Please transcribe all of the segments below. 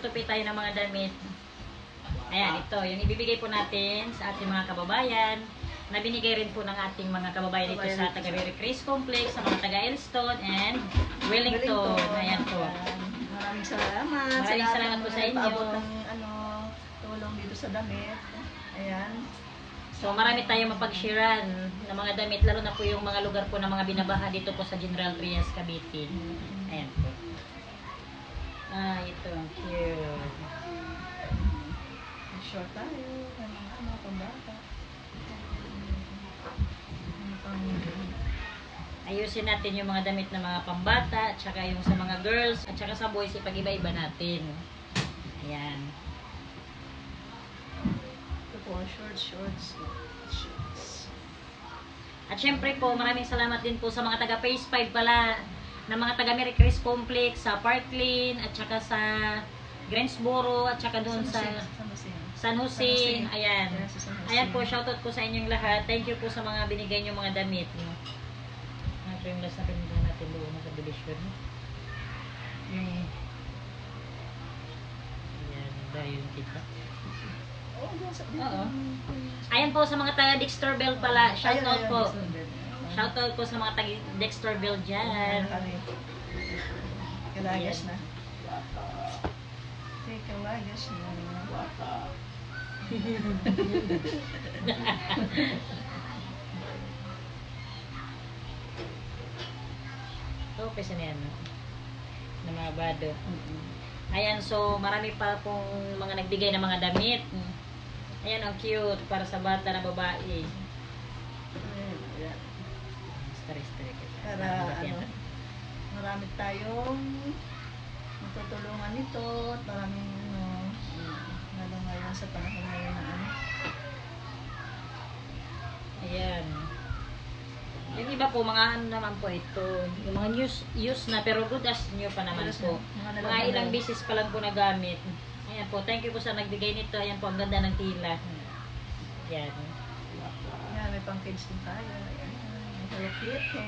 magtutupi tayo ng mga damit. Ayan, ito. Yung ibibigay po natin sa ating mga kababayan na binigay rin po ng ating mga kababayan dito sa taga Mary Chris Complex, sa mga taga Elston and Wellington. Ayan po. Maraming salamat. Maraming salamat po sa inyo. Ng ano, tulong dito sa damit. Ayan. So marami tayong mapagshiran ng mga damit, lalo na po yung mga lugar po ng mga binabaha dito po sa General Trias, Cavite. Ayan po. Ah, ito. Cute. Short tayo. Ano, ano, pambata. Ano pang... Ayusin natin yung mga damit ng mga pambata, at saka yung sa mga girls, at saka sa boys, ipag-iba-iba natin. Ayan. Ito po, shorts, shorts. Shorts. At syempre po, maraming salamat din po sa mga taga Phase 5 pala, na mga taga Mary Chris Complex, sa Parkland, at saka sa Greensboro, at saka doon sa San Jose. Ayan. Ayan, po, shoutout po sa inyong lahat. Thank you po sa mga binigay niyo mga damit. No? Mga frameless na pinuntahan natin doon sa division. Yung... Ayan, dahil kita. Oo. Ayan po sa mga taga Dexterville pala. Shoutout po. Shoutout po sa mga taga Dexterville dyan. Kalagas na. Okay, kalagas na. Ito, pesa na yan. no? Na mga bado. Ayan, so marami pa pong mga nagbigay ng mga damit. Ayan, ang cute para sa bata na babae. Ayan. Story-story kita. Para ano, marami tayong matutulungan nito at maraming ano, lalo ngayon sa panahon ngayon na ano. Ayan. Yung iba po, mga ano naman po ito. Yung mga news, use na, pero good as new pa naman po. Mga Mga ilang beses pa lang po nagamit. Ayan po, thank you po sa nagbigay nito. Ayan po, ang ganda ng tila. Ayan. Yan, may pang kids din tayo. Hello Kitty.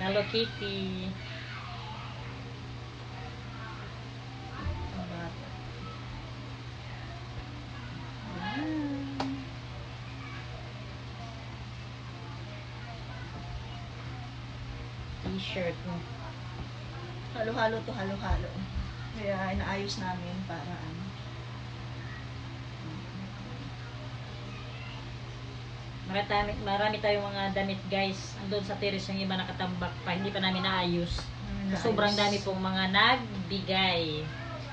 Hello Kitty. T-shirt. Halo-halo to halo-halo. Kaya inaayos namin para ano. Marami, marami tayong mga damit guys. Andun sa terrace yung iba nakatambak pa. Hindi pa namin naayos. Inaayos. Sobrang dami pong mga nagbigay.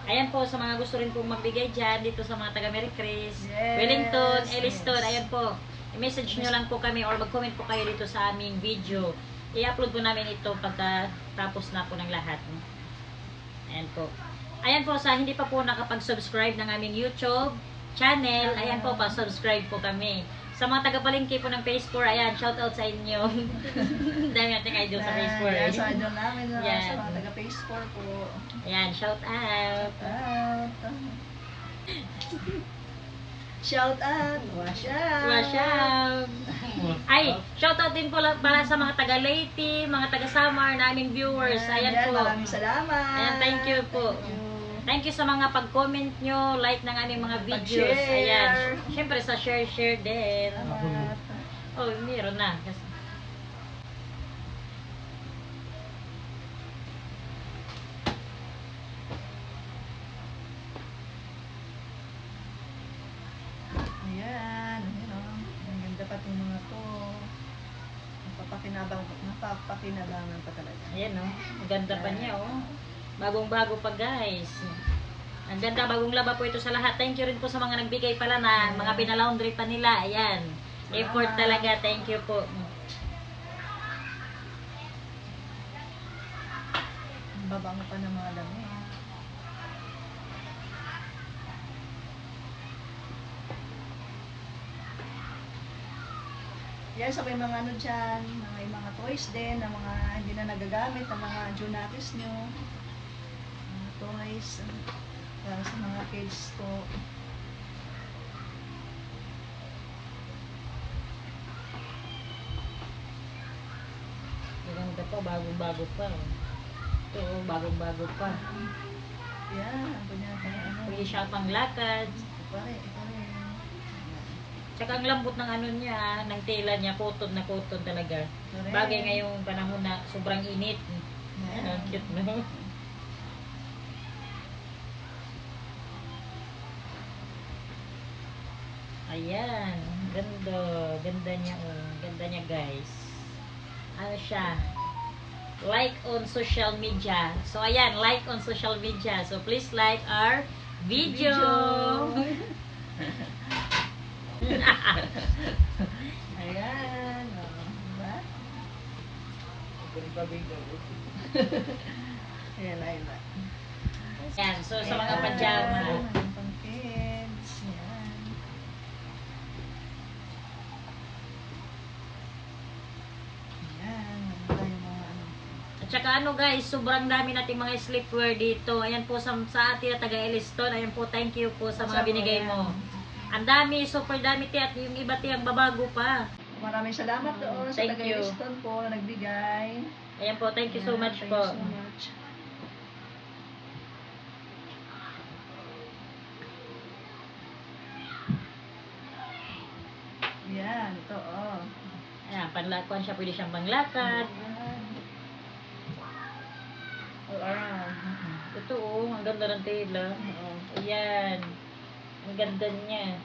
Ayan po sa mga gusto rin pong magbigay dyan dito sa mga taga Mary Chris, Yes, Wellington, Elliston. yes. Ayan po. I-message nyo lang po kami or mag-comment po kayo dito sa aming video. I-upload po namin ito pagkatapos na po ng lahat. Ayan po. Ayan po sa hindi pa po nakapag-subscribe ng aming YouTube channel. Ayan po, pa-subscribe po kami. Sa mga taga-palengke po ng Phase 4, ayan, shout out sa inyo. Dami nating idol sa Phase 4. Yan, sa idol namin sa mga taga Phase 4 po. Ayan, shout out. Out. Shout out. Wash out. Wash out. Ay, shout out din po para sa mga taga Leyte, mga taga Samar, naming viewers. Ayan Yan, po. Maraming salamat. Ayan, thank you po. Thank you. Thank you sa mga pag-comment nyo, like ng aming mga videos. Pag-share. Ayan. Siyempre sa share-share din. Oh, meron na. Kasi- Ayan, ayan o. Ang ganda pa itong mga to. Napapakinabang, napapakinabangan pa talaga. Ayan oh. Ang ganda pa niya oh. Bagong-bago pa guys. Ang ganda, bagong laba po ito sa lahat. Thank you rin po sa mga nagbigay pala na mga pinalaundry pa nila. Ayan. Effort talaga. Thank you po. Ang babango pa ng mga damit. Yan, so may mga ano dyan, mga, may mga toys din, na mga hindi na nagagamit, na mga Junakis nyo. Toys, para sa mga kids po. Ang ganda pa, bagong-bago pa. oh. Ito, oh, bagong-bago pa. Yan, ang ganyan pa ano. hindi siya panglakad. Ito rin, ito rin. Tsaka ang lambot ng ano niya, ng tela niya, cotton na cotton talaga. Rin. Bagay ngayong panahon na sobrang init. Yan. Ang cute no? Ayan, ganda. Ganda niya, oh. Ganda niya, guys. Ano siya? Like on social media. So, ayan, like on social media. So, please like our video. Ayan. Oh, diba? Ayan, ayan. Ayan, so sa mga pajama. Ayan, pang kids. Ayan. Ayan, ano yung mga ano. At saka ano guys, sobrang dami nating mga sleepwear dito. Ayan po sa, sa atin na taga Eliston. Ayan po, thank you po sa mga Sa- binigay ayan. mo. Ang dami, super dami ti at yung iba ti ang babago pa. Maraming salamat doon sa Thank taga you. Houston po na nagbigay. Ayan po, thank you so Ayan, much thank po. you so much. Yan, ito oh. Ayan, panlakuan siya, pwede siyang panglakad. Around. Ito oh, ang ganda ng tela. Oo. Ayan. Ang ganda niya.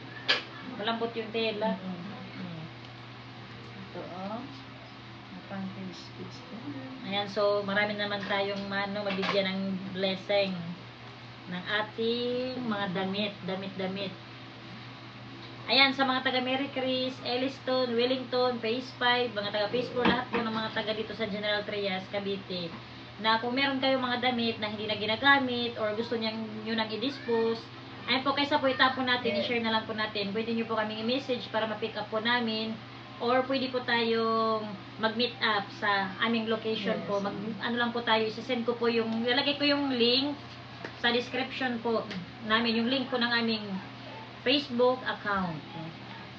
Malambot yung tela. Ito oh. Ayan, so marami naman tayong ano, mabigyan ng blessing ng ating mga damit, damit-damit. Ayan, sa mga taga Mary Chris, Elliston, Wellington, Phase 5, mga taga 4, lahat po ng mga taga dito sa General Trias, Cavite, na kung meron kayong mga damit na hindi na ginagamit or gusto niyang nyo nang i-dispose, ayan po, kaysa po itapon natin, i-share na lang po natin. Pwede nyo po kaming i-message para ma-pick up po namin or pwede po tayong mag-meet up sa aming location Yes. po. Mag, ano lang po tayo, isasend ko po yung, lalagay ko yung link sa description po namin, yung link po ng aming Facebook account.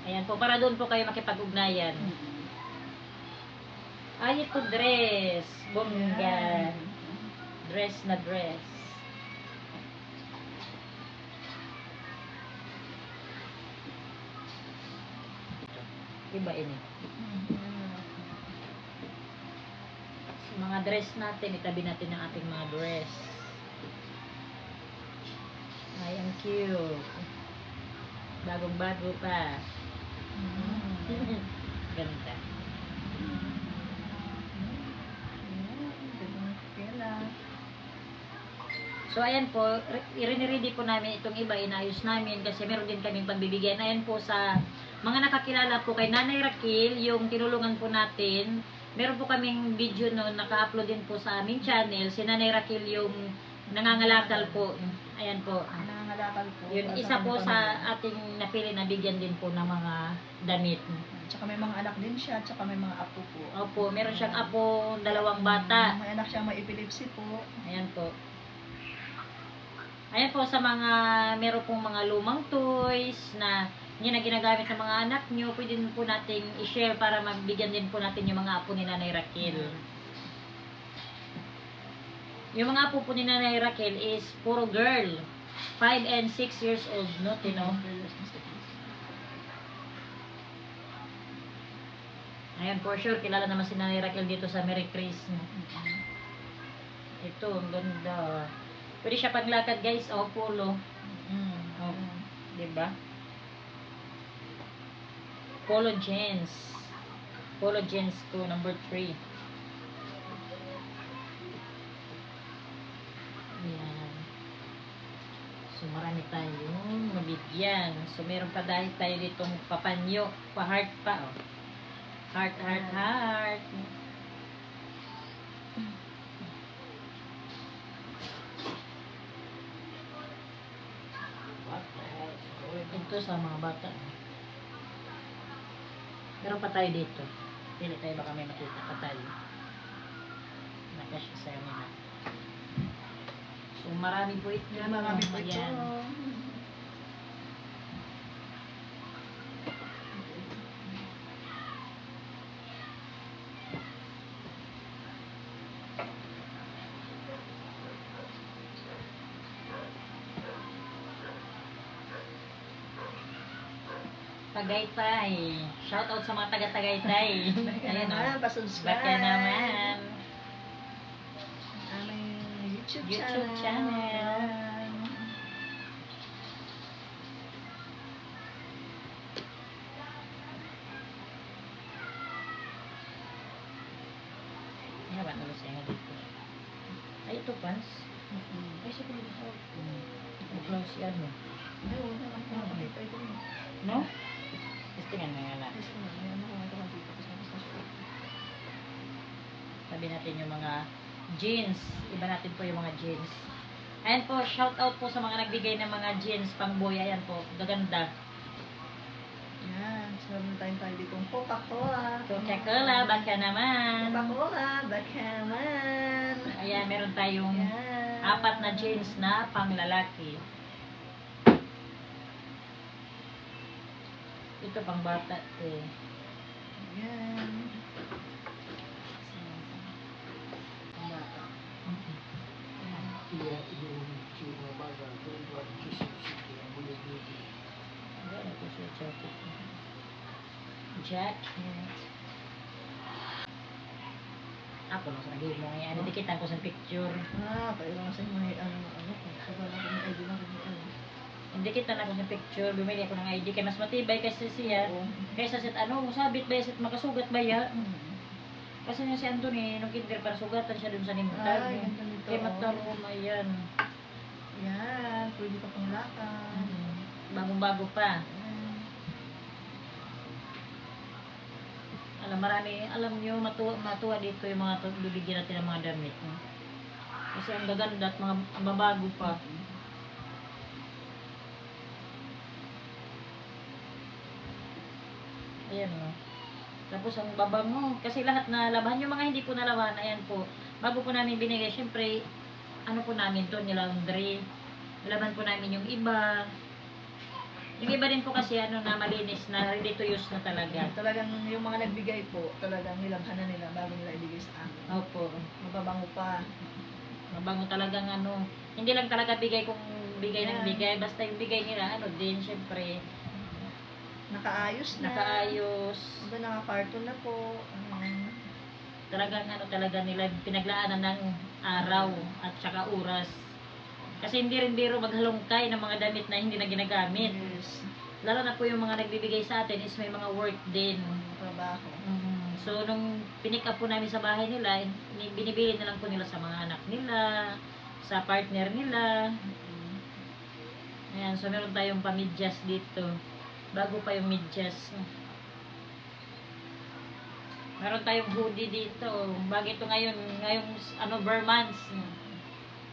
Ayan po, para doon po kayo makipag-ugnayan. Ay, ito dress. Bongga. Dress na dress. Iba ini. Mga dress natin, itabi natin ang ating mga dress. Ay, ang cute. Bagong-bago pa. Ganda. So, ayan po, i-ready po namin itong iba, inayos namin kasi meron din kaming pagbibigyan. Ayan po sa mga nakakilala po kay Nanay Raquel, yung tinulungan po natin. Meron po kaming video noon, naka-upload din po sa aming channel. Si Nanay Raquel yung nangangalakal po. Ayan po. Nangangalakal po. Yun, isa po sa ating napili na bigyan din po ng mga damit. Tsaka may mga anak din siya, tsaka may mga apo po. Opo, meron siyang apo, dalawang bata. May anak siya may epilepsy po. Ayan po. Ayan po sa mga meron pong mga lumang toys na hindi na ginagamit ng mga anak nyo, pwede din po nating i-share para magbigyan din po natin yung mga apo ni Nanay Raquel. Yung mga apo po ni Nanay Raquel is puro girl. 5 and 6 years old, no? Tino? Ayan, for sure, kilala naman si Nanay Raquel dito sa Merry Christmas. Ito, ang ganda. Pwede siya paglakad, guys. O, polo. Mm. Oh. Diba? Polo jeans. Polo jeans ko, number 3. Ayan. So, marami tayong mabigyan. So, meron pa dahil tayo ditong papanyo. Pa-heart pa, oh. Heart, heart, heart. Ito sa mga bata. Meron pa tayo dito. Pili tayo baka may makita pa tayo. Nakasya sa nila. So marami po ito. Yan, marami po ito. Ayan. Tagaytay. Shout out sa mga taga Tagaytay. Baka Ayan naman, pasubscribe. Baka naman. Aming YouTube, YouTube channel. channel. Yawan ulo siya nga dito. Ay, ito pas. Mm-mm. Ay, siya pala sa Close yan ito. eh. No? Testingan mo ayan, sa shop. Sabi natin yung mga jeans. Iba natin po yung mga jeans. Ayan po, shout out po sa mga nagbigay ng mga jeans pang boy. Ayan po, gaganda. Yan, meron tayong tayo dito Coca-Cola. Coca-Cola, baka naman. Coca-Cola, baka naman. Ayan, meron tayong Yan. apat na jeans na pang lalaki. Ito pang bata eh. Yan. Ang bata. Ayan, ito siya jacket. Jacket. Ako lang sa naging mo ngayon. Didikitan ko sa picture. Ah, kailangan sa may ano, Didikitan ako sa picture. Bumili ako ng ID. Kaya mas matibay kasi siya. Oo. Kaysa sa ano, sabit ba sa makasugat ba ya? Mm. Kasi nga si Anthony, nung kinder para sugatan siya dun sa Ay, nimtag. ganda nito. Kaya matarong yan. Yan, pwede pa pang lakad. Bagong-bago pa. Yan. Alam, marami, alam nyo, matuwa, matuwa dito yung mga bibigyan natin ng mga damit. No? Kasi ang gaganda at mga ang babago pa. Ayan o. Tapos ang babango. Kasi lahat na laban, yung mga hindi po nalaban, ayan po. Bago po namin binigay, syempre, ano po namin to, nilaundry. Laban po namin yung iba. Yung iba din po kasi ano na malinis na ready to use na talaga. Talagang yung mga nagbigay po, talagang nilabhan na nila bago nila ibigay sa akin. Opo. Mababango pa. Mabango talagang ano. Hindi lang talaga bigay kung bigay ng Yeah. bigay. Basta yung bigay nila, ano din, syempre, Nakaayos na. nakaayos. Iba naka-carton na po. Ayan. Talagang ano talaga nila, pinaglaanan ng araw at saka oras. Kasi hindi rin biro maghalongkay ng mga damit na hindi na ginagamit. Yes. Lalo na po yung mga nagbibigay sa atin is may mga work din. Trabaho. Mm, So, nung pinick up po namin sa bahay nila, ini- binibili na lang po nila sa mga anak nila, sa partner nila. Mm. Ayan, so meron tayong pamidyas dito. Bago pa yung midyas. Meron tayong hoodie dito. Bago ito ngayon, ngayong ano, Vermans.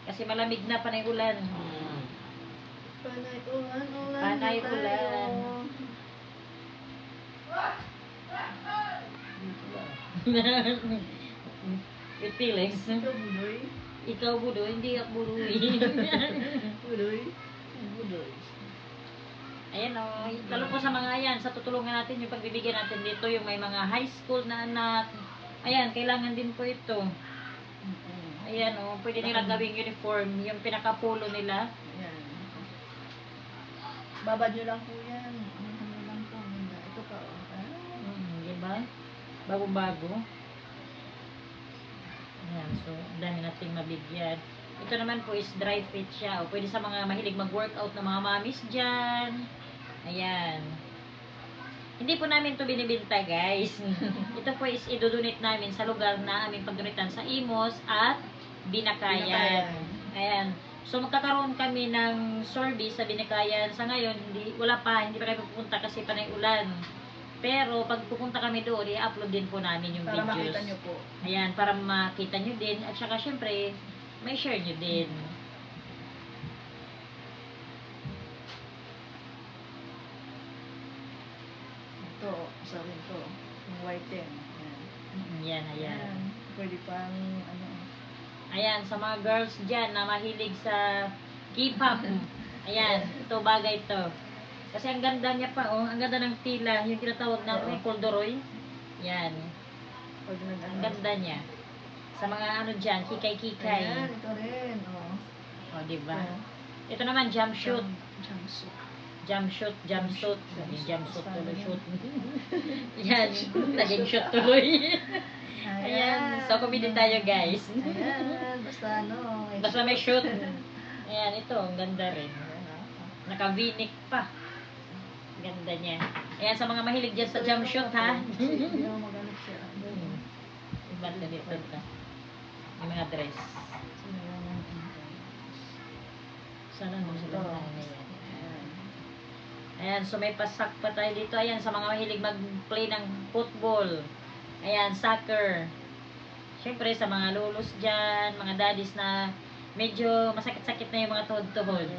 Kasi malamig na panay ulan. Panay ulan, ulan. Panay ulan. With feelings. Ito, budoy. Ikaw budo, hindi ako budoy. Budoy. Budoy. Ayan o, lalo po sa mga yan, sa tutulungan natin yung pagbibigyan natin dito, yung may mga high school na anak. Ayan, kailangan din po ito. Ayan o, pwede nilang gawing uniform, yung pinakapulo nila. Yan. Babad nyo lang po yan. Ano nyo lang po. Ito pa. Oh. Ah. Hmm, di ba? Bago-bago. Ayan, so, dami nating mabigyan. Ito naman po is dry fit siya. O, pwede sa mga mahilig mag-workout na mga mamis dyan. Ayan. Hindi po namin to binibinta, guys. Ito po is idodonate namin sa lugar na aming pagdonitan sa Imos at Binakayan. Binakayan. Ayan. So magkakaroon kami ng sorbi sa Binakayan. Sa ngayon, hindi, wala pa, hindi pa kami pupunta kasi panay ulan. Pero pag pupunta kami doon, i-upload din po namin yung Para videos. makita nyo po. Ayan, para makita nyo din. At saka syempre, may share nyo din. Ito. Isa rin to. Yung white din. Yan. Mm, Yan, ayan. Yan. Pwede pang ano. Ayan, sa mga girls dyan na mahilig sa K-pop. Ayan, ito bagay to. Kasi ang ganda niya pa, oh. Ang ganda ng tila. Yung tinatawag na may corduroy. Yan. Ang ganda niya. Sa mga ano dyan, kikay-kikay. Ayan. Ito rin. Oh. O, diba? Ito. Ito naman, jumpsuit. Jump- Jumpsuit. Jump shoot, jump shoot. Naging jump shoot tuloy, shoot. Yan, naging shoot tuloy. Ayan, so comedy tayo guys. Ayan, basta ano. eh, Basta may shoot. Ayan, ito, ang ganda rin. Naka-v-neck pa. Ganda niya. Ayan, sa mga mahilig dyan sa jump shoot ha. Hindi mo magano siya. Hmm. Iba't na dito ka. Yung mga dress. Sana mo sa Ito. ganda na yan. Ayan, so may pasak pa tayo dito. Ayan, sa mga mahilig mag-play ng football. Ayan, soccer. Siyempre, sa mga lulos dyan, mga daddies na medyo masakit-sakit na yung mga tuhod-tuhod.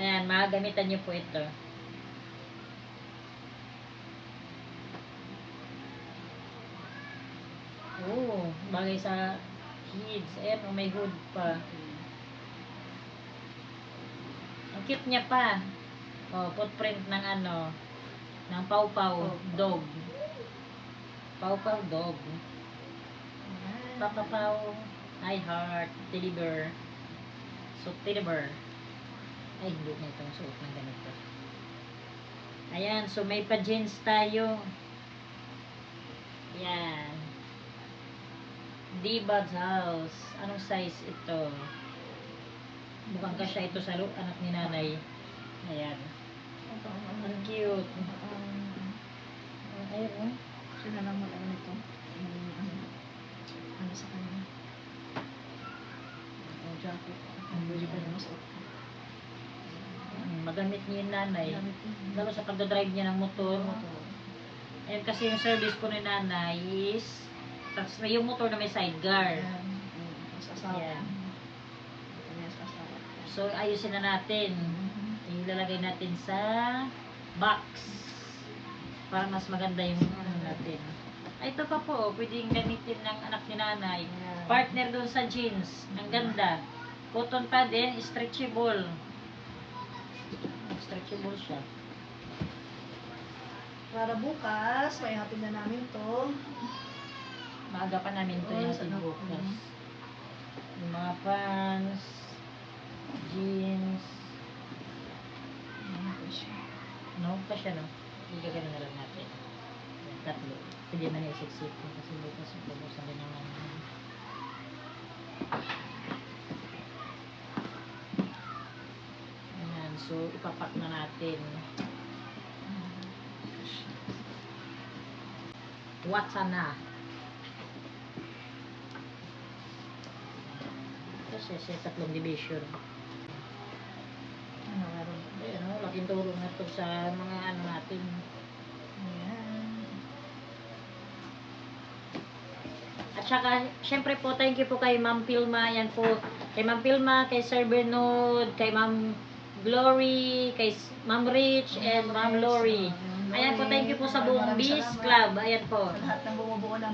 Ayan, magagamitan niyo po ito. Oo, bagay sa kids. Ayan, oh, may hood pa. Ang cute niya pa. Oh, footprint ng ano, ng pau-pau dog. Pau-pau dog. Papa Pau, I heart. So, teddy bear. Ay, hindi na itong suot ng ganito. Ayan, so may pa-jeans tayo. Yan. Diba's house. Anong size ito? Mukhang kasya ito sa lu- anak ni nanay. Ayan. Ang cute. Ayun, oh. Sila lang ano nito. Yung ano, sa kanya. Ang jacket. Ang pwede pa naman. Mm, Magamit niya yung nanay. Lalo sa pagdadrive niya ng motor. Motor. Ayan kasi yung service po ni nanay is tapos may yung motor na may sidecar. Ayan. Mm, Tapos asawa. Ayan. Ayan, sa asawa. So ayusin na natin. Ilalagay natin sa box. Para mas maganda yung ano natin. Ay, ito pa po, pwedeng gamitin ng anak ni nanay. Ayan. Partner doon sa jeans. Ang ganda. Cotton pa din, stretchable. Stretchable siya. Para bukas, may hatid na namin to. Maaga pa namin ito yung sa bukas. loob. Yung mga pants, jeans, Ayan po siya. no? Pa siya, no? Igagano na lang natin. Tatlo. Pwede man isiksik ko kasi bukas bubusan din naman. Ayan, so ipapak na natin. What's na? Kasi siya tatlong division. Ano, meron. Ayan, oh, laking tulong na to sa mga ano natin. Ayan. At saka, syempre po, thank you po kay Ma'am Pilma. Yan po, kay Ma'am Pilma, kay Sir Bernard, kay Ma'am Glory, kay Ma'am Rich, and Ma'am Lori. Ayan po, thank you po sa buong salamat. Club. Ayan po.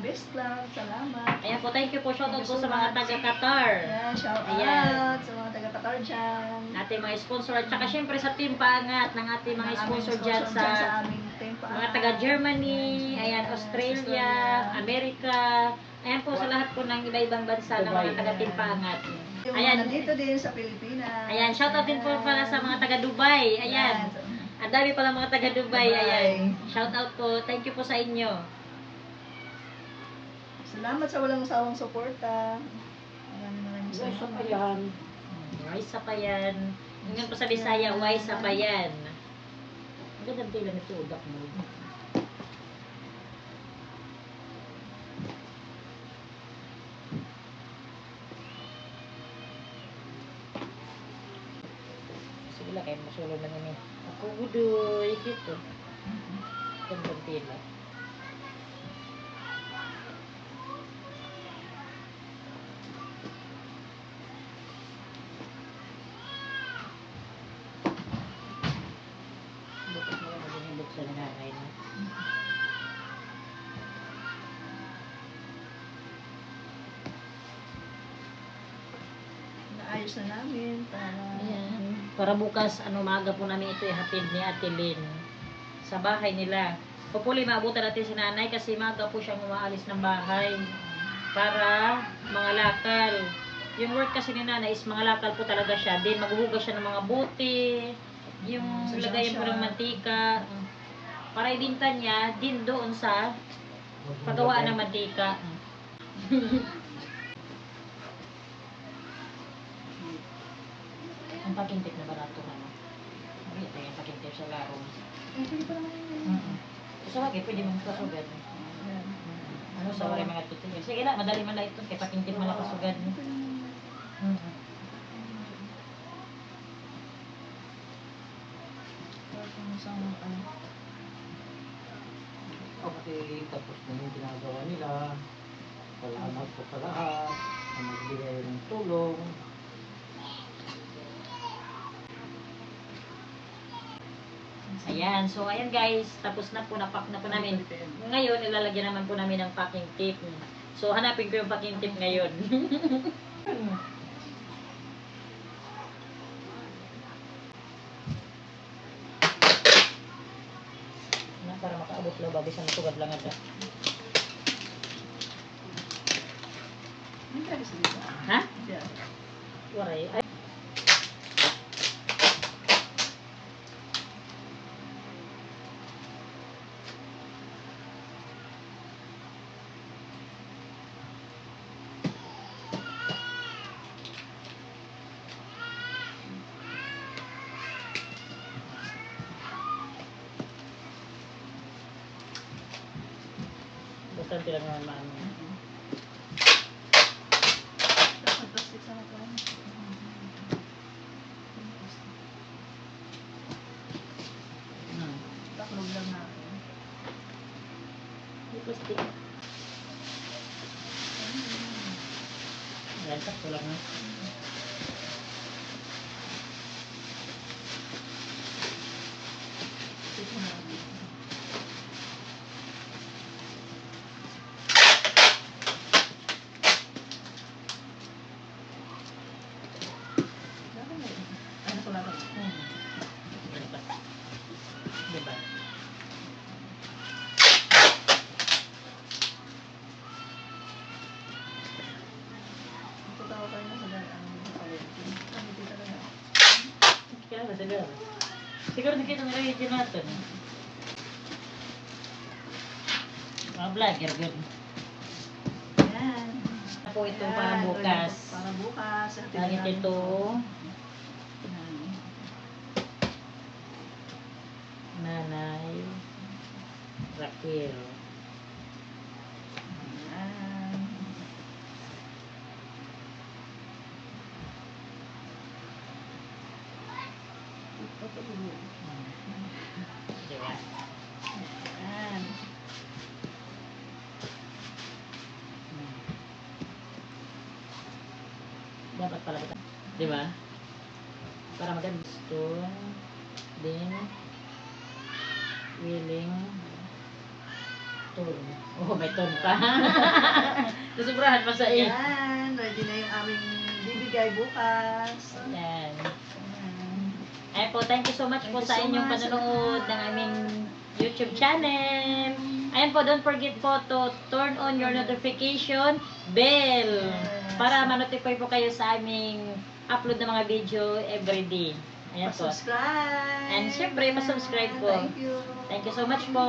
Sa lahat ng bumubuo ng Beast Club, salamat. Ayan po, thank you po. Shoutout Thank po sa mga taga-Qatar. Ayan, shout Ayan. out sa mga taga-Qatar dyan. Ating mga sponsor. At saka syempre sa team paangat ng ating mga Ang aming sponsor dyan sa aming mga taga-Germany, ayan, Australia, Amerika. Ayan po sa lahat po ng iba-ibang bansa ng mga taga-team paangat. Yung Ayan. mga nandito din sa Pilipinas. Ayan, shoutout din po pala sa mga taga Dubai. Ayan. Ang dami pala mga taga Dubai. Dubai. Ayan. Shoutout po. Thank you po sa inyo. Salamat sa walang sawang suporta. Maraming maraming salamat. Why sa payan. Hanggang po sa Bisaya, why sa payan. Ang ganda tila nito, udak mo. Sige lang, kayo masulo na nini. Ako gudoy, dito. Ganda tila. Naayos na namin para Ayan. Para bukas, ano, maaga po namin ito ihatid ni Ate Lynn sa bahay nila. Hopefully, maabutan natin si nanay kasi maaga po siyang umaalis ng bahay para mga lakal. Yung work kasi ni nanay is mga lakal po talaga siya. Then, maghuhugas siya ng mga buti, Yung Sa lagayan po ng mantika. Para ibinta niya din doon sa paggawaan ng mantika. Ang pakintip na ba nato ano? Ay, ito yung pakintip sa laro. Eh, pwede pa naman yun. Mm-mm. Sa bagay, pwede mong kasugad. Yan. Ano sa waray mga tutingin. Sige na, madali man lang ito. Kaya pakintip man lang isang ano. Okay, tapos na yung ginagawa nila. Salamat po sa lahat na nagbigay ng tulong. Ayan, so ayan guys, tapos na po, napak na po namin. Ngayon, ilalagyan naman po namin ng packing tape. So, hanapin ko yung packing tape ngayon. na, para makaabot lo, babi sa matugad lang dito. Ha? Yan. Waray. Basta lang naman maano. Taklog lang natin. Plastic. Ayan, sakto lang na. Ito natin. Dapat may ano ko lang. Hmm. Ayan pa. Diba? Ito tawag tayo na sa daan. Ano sa palengke. Ano dito talaga. Ba siguro? Siguro di kita nilagay dyan natin. Mga vlogger, good. Yan. Ako ito Yan, para bukas. Para bukas. Langit ito. Nanay. Raquel. Yan. Ito pa dulu. Hmm. Diba? Yan. Hmm. Dapat pala kita. Diba? Para maganda gusto. Din. Willing. Tone. Oh, may tone pa. Nasubrahan pa sa iyo. Yan. Ready na yung aming bibigay bukas. Yan. Ay po, thank you so much Thank po sa so inyong sa panonood ng aming YouTube channel. Ayan po, don't forget po to turn on your notification bell Yes. Para ma-notify po kayo sa aming upload ng mga video every day. Ayan po. Pa-subscribe. And syempre, pa-subscribe po. Thank you. Thank you so much po.